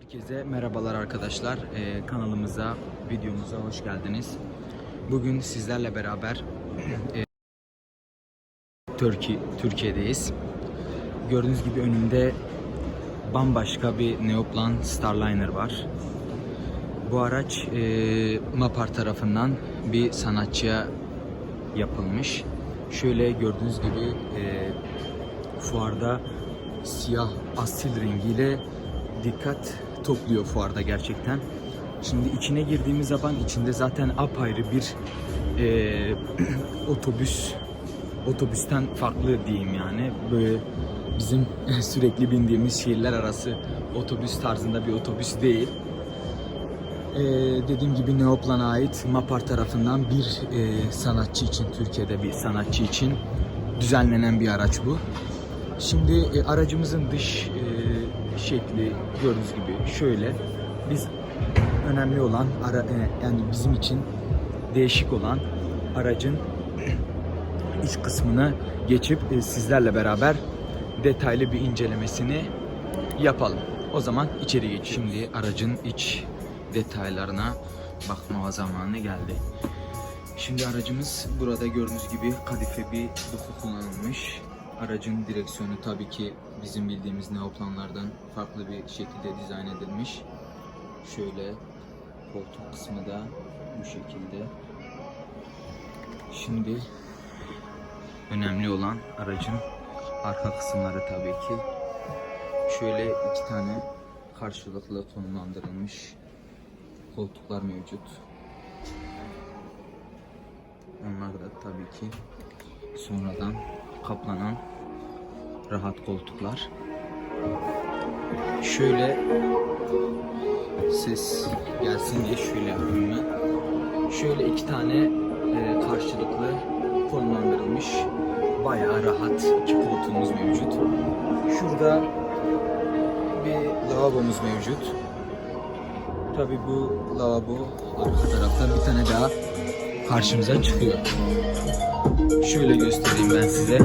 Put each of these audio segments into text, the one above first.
Herkese merhabalar arkadaşlar. Ee, kanalımıza, videomuza hoş geldiniz. Bugün sizlerle beraber e, Türkiye Türkiye'deyiz. Gördüğünüz gibi önümde bambaşka bir Neoplan Starliner var. Bu araç e, Mapar tarafından bir sanatçıya yapılmış. Şöyle gördüğünüz gibi e, fuarda siyah asil rengiyle dikkat topluyor fuarda gerçekten. Şimdi içine girdiğimiz zaman içinde zaten apayrı bir e, otobüs otobüsten farklı diyeyim yani. Böyle bizim sürekli bindiğimiz şehirler arası otobüs tarzında bir otobüs değil. Ee, dediğim gibi Neoplan'a ait Mapar tarafından bir e, sanatçı için, Türkiye'de bir sanatçı için düzenlenen bir araç bu. Şimdi e, aracımızın dış e, şekli gördüğünüz gibi şöyle. Biz önemli olan ara, e, yani bizim için değişik olan aracın iç kısmını geçip e, sizlerle beraber detaylı bir incelemesini yapalım. O zaman içeri geç. Şimdi aracın iç detaylarına bakma zamanı geldi. Şimdi aracımız burada gördüğünüz gibi kadife bir doku kullanılmış. Aracın direksiyonu tabii ki bizim bildiğimiz neoplanlardan farklı bir şekilde dizayn edilmiş. Şöyle koltuk kısmı da bu şekilde. Şimdi önemli olan aracın arka kısımları tabii ki. Şöyle iki tane karşılıklı konumlandırılmış koltuklar mevcut. Onlar da tabii ki sonradan kaplanan rahat koltuklar. Şöyle ses gelsin diye şöyle yapıyorum ben. Şöyle iki tane e, karşılıklı konumlandırılmış bayağı rahat iki koltuğumuz mevcut. Şurada bir lavabomuz mevcut. Tabi bu lavabo arka tarafta bir tane daha karşımıza çıkıyor. Şöyle göstereyim ben size.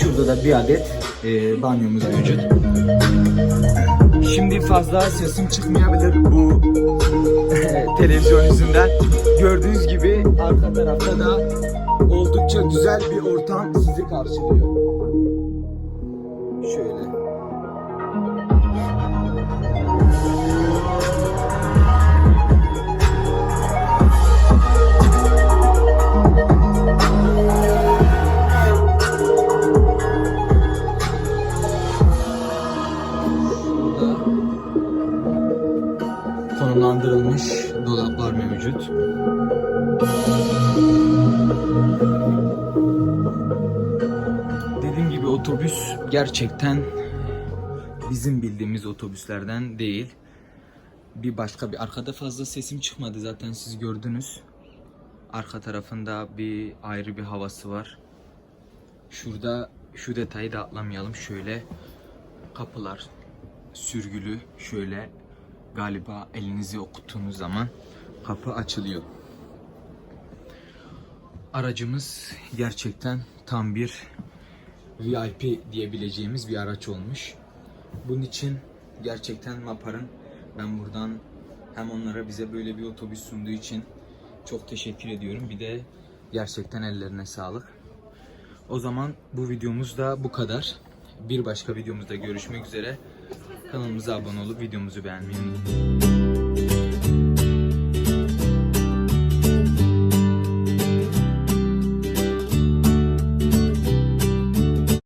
Şurada da bir adet e, banyomuz mevcut. Şimdi fazla sesim çıkmayabilir bu televizyon yüzünden. Gördüğünüz gibi arka tarafta da oldukça güzel bir ortam sizi karşılıyor. Şöyle. Konumlandırılmış dolaplar mevcut. Otobüs gerçekten bizim bildiğimiz otobüslerden değil. Bir başka bir arkada fazla sesim çıkmadı zaten siz gördünüz. Arka tarafında bir ayrı bir havası var. Şurada şu detayı da atlamayalım. Şöyle kapılar sürgülü şöyle galiba elinizi okuttuğunuz zaman kapı açılıyor. Aracımız gerçekten tam bir VIP diyebileceğimiz bir araç olmuş. Bunun için gerçekten Mapar'ın ben buradan hem onlara bize böyle bir otobüs sunduğu için çok teşekkür ediyorum. Bir de gerçekten ellerine sağlık. O zaman bu videomuz da bu kadar. Bir başka videomuzda görüşmek üzere. Kanalımıza abone olup videomuzu beğenmeyi unutmayın.